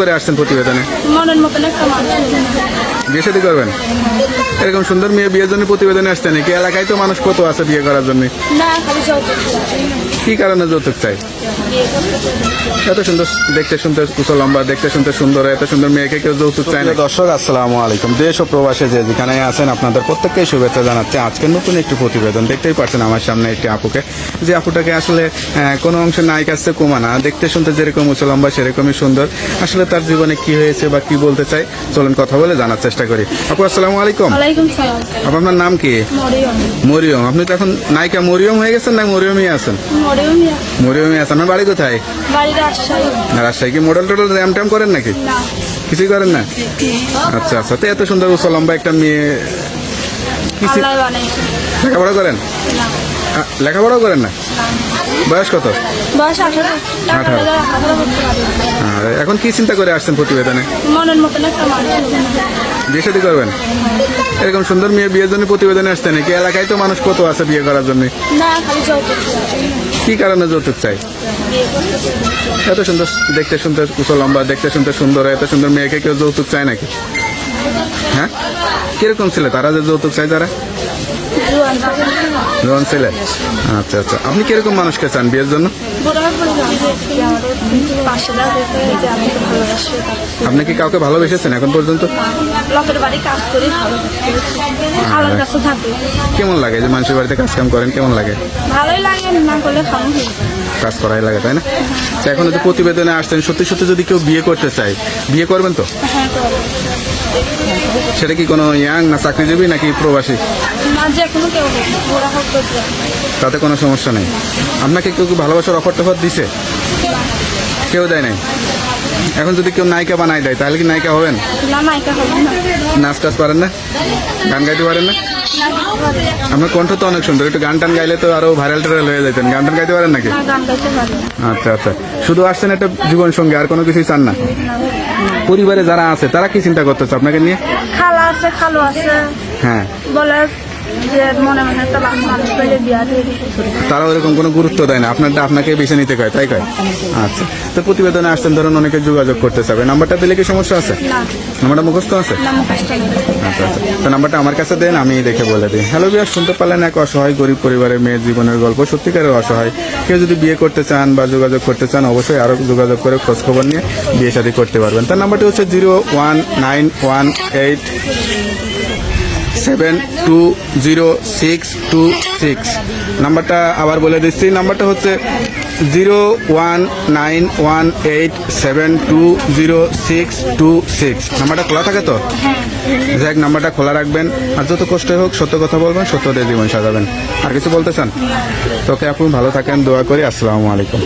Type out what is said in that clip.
করে আসছেন প্রতিবেদনে? মনের মতন একটা বিয়ে শাদী করবেন? এরকম সুন্দর মেয়ে বিয়ের জন্য প্রতিবেদনে আসছেন? নাকি এলাকায় তো মানুষ কত আছে বিয়ে করার জন্য? যৌতুক কি কারণে যৌতুক চাই। এত সুন্দর দেখতে শুনতে কুশল লম্বা দেখতে শুনতে সুন্দর এত সুন্দর মেয়েকে কেউ যৌতুক চায় না দর্শক আসসালামু আলাইকুম। দেশ ও প্রবাসে যে যেখানে আছেন আপনাদের প্রত্যেককেই শুভেচ্ছা জানাচ্ছে। আজকে নতুন একটি প্রতিবেদন দেখতেই পাচ্ছেন আমার সামনে একটি আপুকে। যে আপুটাকে আসলে কোনো অংশে নায়িক আসছে কুমানা। দেখতে শুনতে যেরকম উঁচু লম্বা সেরকমই সুন্দর। আসলে তার জীবনে কি হয়েছে বা কি বলতে চাই চলুন কথা বলে জানার চেষ্টা করি। আপু আসসালামু আলাইকুম। আপু আপনার নাম কি? মরিয়ম। আপনি তো এখন নায়িকা মরিয়ম হয়ে গেছেন না মরিয়মই আছেন? মরিয়ম মরিয়মই আছেন। আপনার বাড়ি কোথায়? রাজশাহী। কি মডেল টোডেল র্যাম ট্যাম করেন নাকি? কিছুই করেন না? আচ্ছা আচ্ছা। তো এত সুন্দর উঁচু লম্বা একটা মেয়ে লেখাপড়া করেন? লেখাপড়াও করেন না? বয়স কত? বয়স আঠারো। আঠারো। এখন কি চিন্তা করে আসছেন প্রতিবেদনে? মনের মতন বিয়ে শাদী করবেন? এরকম সুন্দর মেয়ে বিয়ের জন্য প্রতিবেদনে আসছেন নাকি? এলাকায় তো মানুষ কত আছে বিয়ে করার জন্য। কি কারণে যৌতুক চাই। এত সুন্দর দেখতে শুনতে কুশল লম্বা দেখতে শুনতে সুন্দর এত সুন্দর মেয়েকে কেউ যৌতুক চায় নাকি? হ্যাঁ? কীরকম ছিল? তারা যে যৌতুক চায় তারা। রোহন ছেলে আচ্ছা আচ্ছা। আপনি কীরকম মানুষকে চান বিয়ের জন্য। আপনি কি কাউকে ভালোবেসেছেন এখন পর্যন্ত? কেমন লাগে যে মানুষের বাড়িতে কাজ কাম করেন কেমন লাগে? ভালোই লাগে না করলে কাজ করাই লাগে তাই না? তো এখন তো প্রতিবেদনে আসছেন সত্যি সত্যি যদি কেউ বিয়ে করতে চায় বিয়ে করবেন তো? হ্যাঁ সেটা কি কোনো ইয়াং না চাকরিজীবী নাকি প্রবাসী? কেউ হোক তাতে কোনো সমস্যা নেই। আপনাকে কেউ কি ভালোবাসার অফার টফার দিছে? কেউ দেয় নাই? এখন যদি কেউ নায়িকা বানাই দেয় তাহলে কি নায়িকা হবেন? না নায়িকা হবে না। নাচ টাচ পারেন না? গান গাইতে পারেন না? আপনার কণ্ঠ তো অনেক সুন্দর একটু গান টান গাইলে তো আরও ভাইরাল টাইরাল হয়ে যেতেন। গান টান গাইতে পারেন নাকি। আচ্ছা আচ্ছা। শুধু আসছেন একটা জীবন সঙ্গে আর কোনো কিছুই চান না? পরিবারে যারা আছে তারা কি চিন্তা করতেছে আপনাকে নিয়ে? খালা আছে খালু আছে। হ্যাঁ। বলে যে মনে মনে একটা বাচ্চা মানুষ পেলে বিয়া দিয়ে তারা ওরকম কোনো গুরুত্ব দেয় না। আপনারটা আপনাকে বেছে নিতে কয় তাই কয়? আচ্ছা। তো প্রতিবেদনে আসছেন ধরুন অনেকে যোগাযোগ করতে চাবে। নাম্বারটা দিলে কি সমস্যা আছে? নাম্বারটা মুখস্থ আছে। আচ্ছা আচ্ছা। তো নাম্বারটা আমার কাছে দেন আমি দেখে বলে দিই। হ্যালো বিয়ার শুনতে পারলেন এক অসহায় গরিব পরিবারের মেয়ের জীবনের গল্প? সত্যিকারের অসহায়। কেউ যদি বিয়ে করতে চান বা যোগাযোগ করতে চান অবশ্যই আরও যোগাযোগ করে খোঁজ খবর নিয়ে বিয়ে শাদী করতে পারবেন। তার নাম্বারটি হচ্ছে zero one nine one eight seven two zero six two six নাম্বারটা আবার বলে দিচ্ছি। নাম্বারটা হচ্ছে zero one nine one eight seven two zero six two six নাম্বারটা খোলা থাকে তো? যাক নাম্বারটা খোলা রাখবেন। আর যত কষ্ট হোক সত্য কথা বলবেন সত্য দিয়ে জীবন সাজাবেন। আর কিছু বলতে চান? তোকে আপনি ভালো থাকেন দোয়া করি। আসসালামু আলাইকুম।